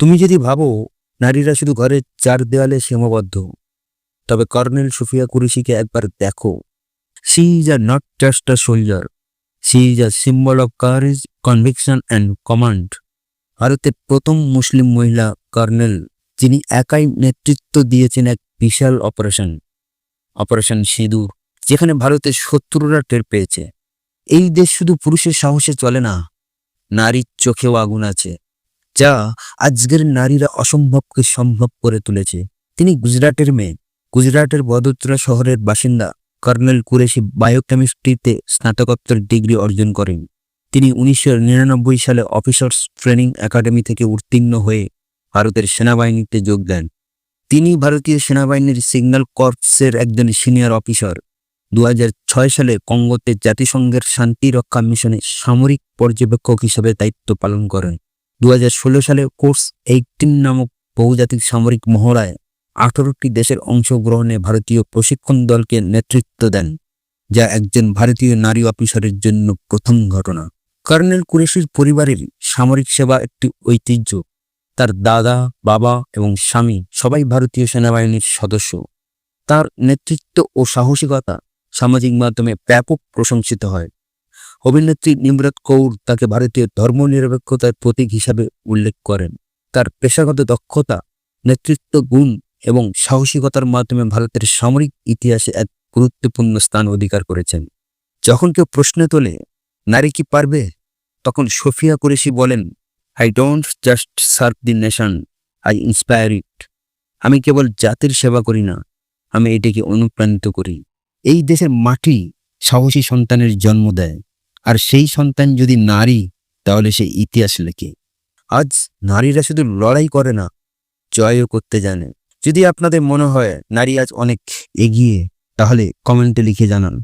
তুমি যদি ভাবো, নারীরা শুধু ঘরের চার দেওয়ালে সীমাবদ্ধ, তবে কর্নেল সুফিয়া কুরেশিকে একবার দেখো। She is a not just a soldier she is a symbol of courage conviction and command ভারতের প্রথম মুসলিম মহিলা কর্নেল, যিনি একাই নেতৃত্ব দিয়েছেন এক বিশাল অপারেশন। অপারেশন সিঁদুর, যেখানে ভারতের শত্রুরা টের পেয়েছে। এই দেশ শুধু পুরুষের সাহসে চলে না, নারীর চোখেও আগুন আছে। যা আজকের নারীরা অসম্ভবকে সম্ভব করে তুলেছে। তিনি গুজরাটের মেয়ে। গুজরাটের বদোদরা শহরের বাসিন্দা কর্নেল কুরেশি বায়োকেমিস্ট্রিতে স্নাতকোত্তর ডিগ্রি অর্জন করেন। তিনি উনিশশো নিরানব্বই সালে অফিসার্স ট্রেনিং একাডেমি থেকে উত্তীর্ণ হয়ে ভারতের সেনাবাহিনীতে যোগ দেন। তিনি ভারতীয় সেনাবাহিনীর সিগন্যাল কর্পসের একজন সিনিয়র অফিসার। দু হাজার ছয় সালে কঙ্গোতে জাতিসংঘের শান্তি রক্ষা মিশনে সামরিক পর্যবেক্ষক হিসেবে দায়িত্ব পালন করেন। দু হাজার ষোলো সালে কোর্স এইটিন নামক বহুজাতিক সামরিক মহড়ায় আঠারোটি দেশের অংশগ্রহণে ভারতীয় প্রশিক্ষণ দলকে নেতৃত্ব দেন, যা একজন ভারতীয় নারী অফিসারের জন্য প্রথম ঘটনা। কর্নেল কুরেশির পরিবারের সামরিক সেবা একটি ঐতিহ্য। তার দাদা, বাবা এবং স্বামী সবাই ভারতীয় সেনাবাহিনীর সদস্য। তার নেতৃত্ব ও সাহসিকতা সামাজিক মাধ্যমে ব্যাপক প্রশংসিত হয়। অভিনেত্রী নিমরত কৌর তাকে ভারতীয় ধর্মনিরপেক্ষতার প্রতীক হিসাবে উল্লেখ করেন। তার পেশাগত দক্ষতা, নেতৃত্ব গুণ এবং সাহসিকতার মাধ্যমে ভারতের সামরিক ইতিহাসে এক গুরুত্বপূর্ণ স্থান অধিকার করেছেন। যখন কেউ প্রশ্ন তোলে, নারী কি পারবে? তখন সোফিয়া কুরেশি বলেন I don't just serve the nation I inspire it আমি কেবল জাতির সেবা করি না, আমি এটিকে অনুপ্রাণিত করি। এই দেশের মাটি সাহসী সন্তানের জন্ম দেয়। আর সেই সন্তান যদি নারী, তাহলে সে ইতিহাস লেখে। আজ নারীরা শুধু লড়াই করে না, জয়ও করতে জানে। যদি আপনাদের মনে হয় নারী আজ অনেক এগিয়ে, তাহলে কমেন্টে লিখে জানান।